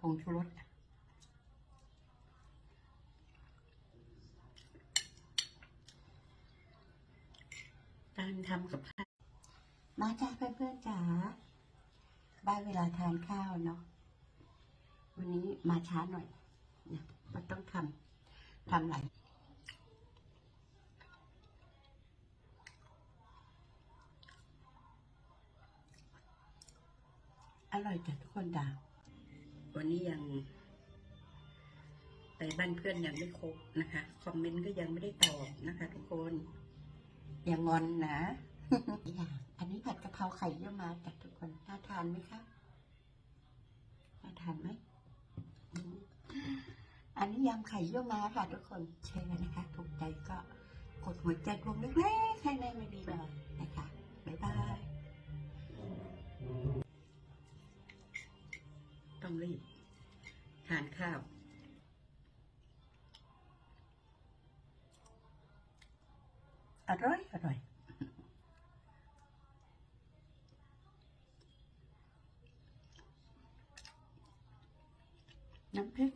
ผงชูรสการทำกับข้าวมาจ้าเพื่อนๆจ๋าได้เวลาทานข้าวเนาะวันนี้มาช้าหน่อยนะมันต้องทำทำหลายอร่อยจ้ะทุกคนจ้าว วันนี้ยัง ไปบ้านเพื่อนยังไม่ครบนะคะ คอมเมนต์ก็ยังไม่ได้ตอบนะคะ ทุกคนอย่างอนนะอย่างอันนี้ผัดกะเพราไข่เยี่ยวมาจากทุกคนน่าทานไหมคะน่าทานไหมอันนี้ยำไข่เยี่ยวมาค่ะ ทุกคนเชิญนะคะ ถูกใจก็กดหัวใจดวงเล็กๆให้แม่ ทานข้าว อร่อย อร่อยน้ำพริก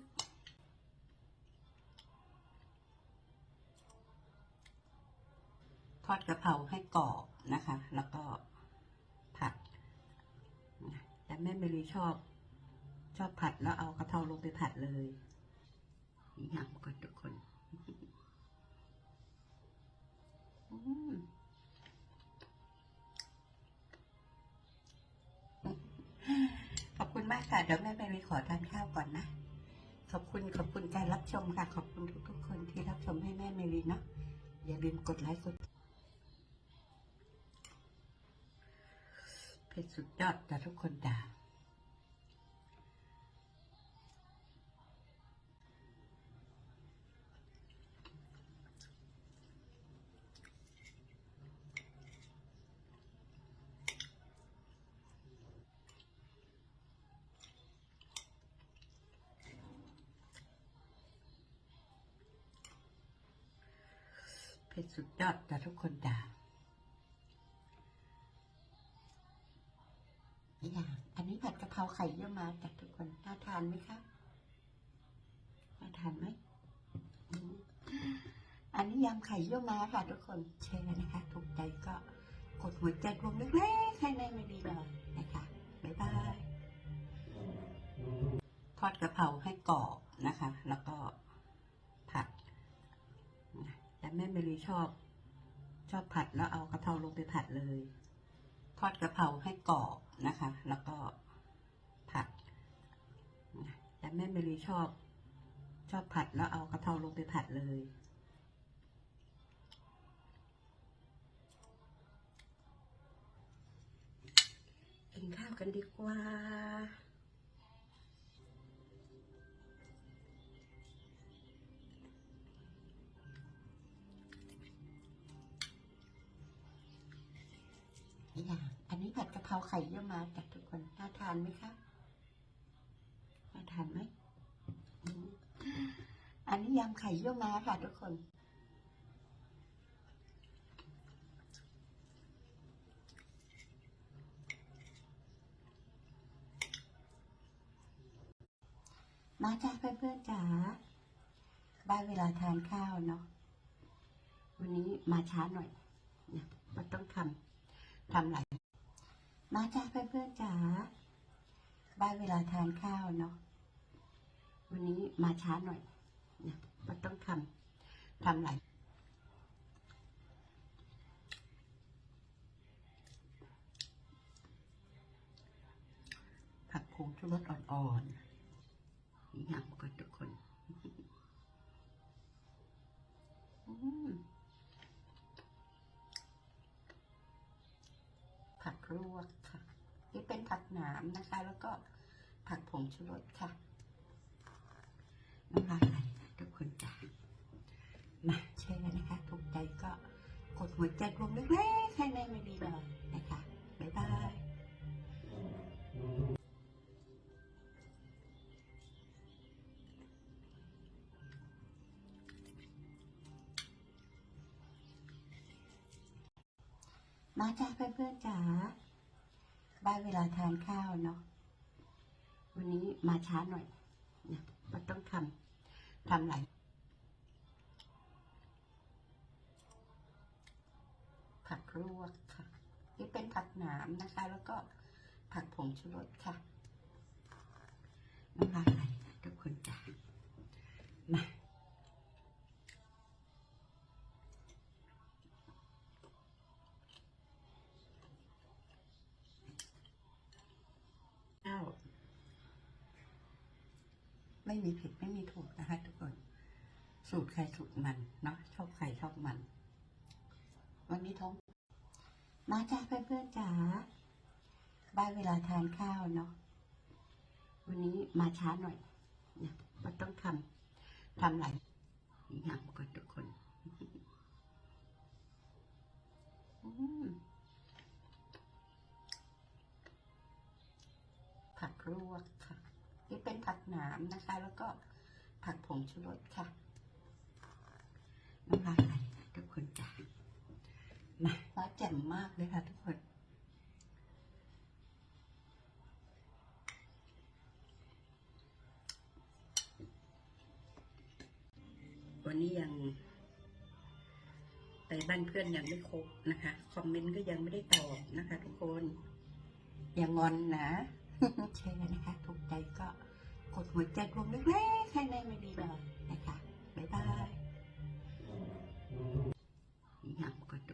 ทอดกระเพราให้กรอบนะคะ แล้วก็ผัดแต่แม่เมลีชอบ ชอบผัดแล้วเอากระเพราลงไปผัดเลย นี่ยำก่อนทุกคนขอบคุณมากค่ะ เดี๋ยวแม่ไปรีขอทานข้าวก่อนนะ ขอบคุณขอบคุณการรับชมค่ะ ขอบคุณทุกๆคนที่รับชมให้แม่เมลีเนาะ อย่าลืมกดไลค์กดเพจสุดยอดแต่ทุกคนด่า เพจสุดยอดแต่ทุกคนด่าอย่างอันนี้ผัดกะเพราไข่เยี่ยวมาจากทุกคนน่าทานไหมคะน่าทานไหมอันนี้ยำไข่เยี่ยวมาค่ะ ทุกคนเชิญนะคะ ถูกใจก็กดหัวใจดวงเล็กๆให้แม่ไม่ดีเลยนะคะบ๊ายบายทอดกะเพราให้กรอบนะคะ แล้วก็ แม่เมลีชอบ ชอบผัดแล้วเอากระเพราลงไปผัดเลย ทอดกระเพราให้กรอบนะคะ แล้วก็ผัด แต่แม่เมลีชอบ ชอบผัดแล้วเอากระเพราลงไปผัดเลยกินข้าวกันดีกว่า เพราไข่เยี่ยวมาจากทุกคนน่าทานไหมคะน่าทานไหมอันนี้ยำไข่เยี่ยวมาค่ะทุกคนมาจ้าเพื่อนๆจ๋าได้เวลาทานข้าวเนาะ วันนี้มาช้าหน่อยนะมันต้องทำทำหลาย มาจ้าเพื่อนๆจ๋าได้เวลาทานข้าวเนาะวันนี้มาช้าหน่อยนะมันต้องทำทำหลายผักผงชูรสอ่อนๆนี่ยำก่อนทุกคนผักลวก นี่เป็นผักหนามนะคะ แล้วก็ผักผงชูรสค่ะน้ำลายไหลค่ะทุกคนจ้ะมาเชิญนะคะถูกใจก็กดหัวใจดวงเล็กๆให้แม่ไม่ดีเลยนะคะบ๊ายบายมาจ้าเพื่อนๆจ๋า ได้เวลาทานข้าวเนาะวันนี้มาช้าหน่อยเนี่ยมันต้องทำทำหลายผักลวกค่ะ นี่เป็นผักหนามนะคะ แล้วก็ผักผงชูรสค่ะน้ำลายไหลทุกคนจ้ะมา ข้าว ไม่มีผิดไม่มีถูกนะคะทุกคน สูตรใครสูตรมันเนาะชอบใครชอบมัน วันนี้ท้อง มาจ้าเพื่อนๆจ๋าบ้านเวลาทานข้าวเนาะวันนี้มาช้าหน่อยเนี่ยมันต้องทำทำหลาย แจ่มมากเลยค่ะทุกคน วันนี้ยังไปบ้านเพื่อนยังไม่ครบนะคะ คอมเมนต์ก็ยังไม่ได้ตอบนะคะ ทุกคน อย่างงอนนะใช่เลยนะคะ ถูกใจก็กดหัวใจดวงเล็กๆให้แม่ไม่ดีหน่อยนะคะ บ๊ายบายยำก่อนทุ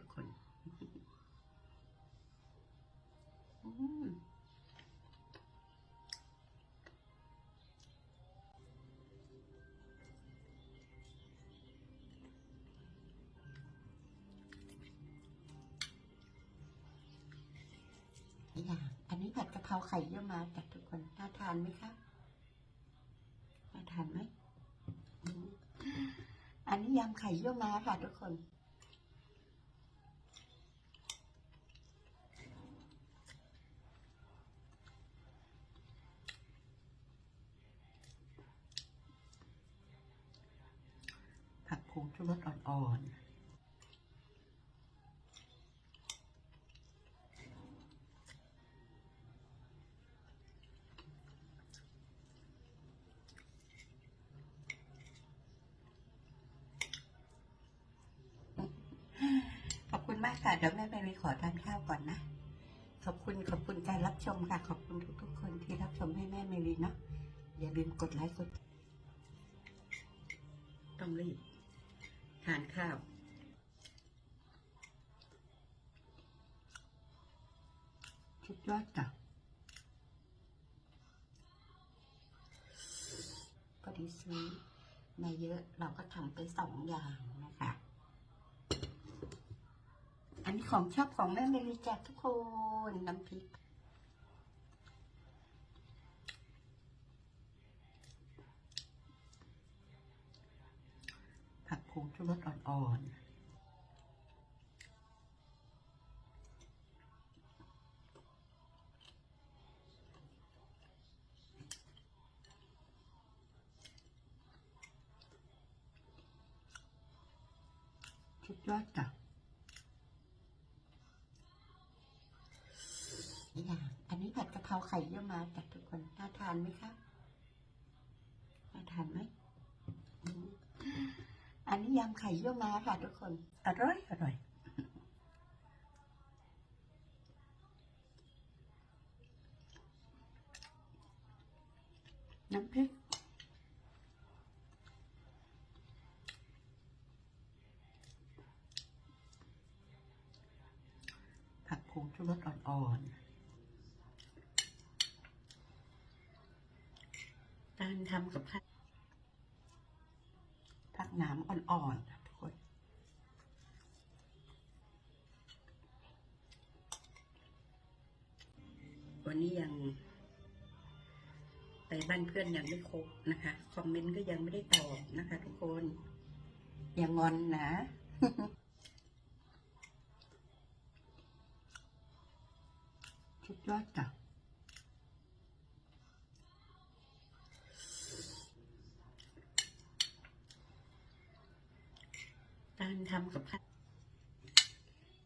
กคน นี้ผัดกะเพราไข่เยี่ยวมาจากทุกคนน่าทานไหมคะน่าทานไหมอันนี้ยำไข่เยี่ยวมาค่ะทุกคนผักผงชูรสอ่อนๆ ขอบ ค่ะเดี๋ยวแม่ไปรีขอทานข้าวก่อนนะ ขอบคุณขอบคุณการรับชมค่ะ ขอบคุณทุกๆคนที่รับชมให้แม่เมลีเนาะอย่าลืมกดไลค์กดต้องรีบทานข้าวชุดยอดจ้ะพอดีซื้อมาเยอะเราก็ทำไปสองอย่างนะคะ อันนี้ ของชอบของแม่เมลีจ้ะทุกคนน้ำพริกผักผงชูรสอ่อนๆชุดยอดจ้ะอย่างอันนี้ผัดกะเพ ราไข่เยี่ยวม้าจากทุกคนน่าทานไหมคะน่าทานไหมอืมอันนี้ยำไข่เยี่ยวม้าค่ะทุกคน อร่อยอร่อยน้ำพริกผักผงชูรสอ่อนๆ การทำกับข้าวผักนามอ่อนๆนะทุกคนวันนี้ยัง ไปบ้านเพื่อนยังไม่ครบนะคะ คอมเมนต์ก็ยังไม่ได้ตอบนะคะ ทุกคน อย่างอนนะชุดยอดจ้ะ ทำกับข้าว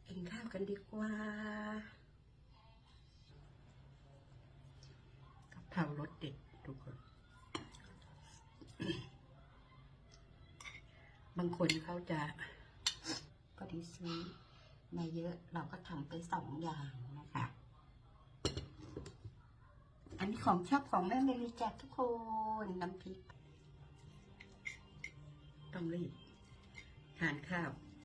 กินข้าวกันดีกว่ากะเพรารสเด็ดทุกคน บางคนเขาจะก็ดีซื้อมาเยอะเราก็ทำไปสองอย่างนะคะ อันนี้ของชอบของแม่เมลีแจกทุกคน น้ำพริกต้องรีบ ทานข้าว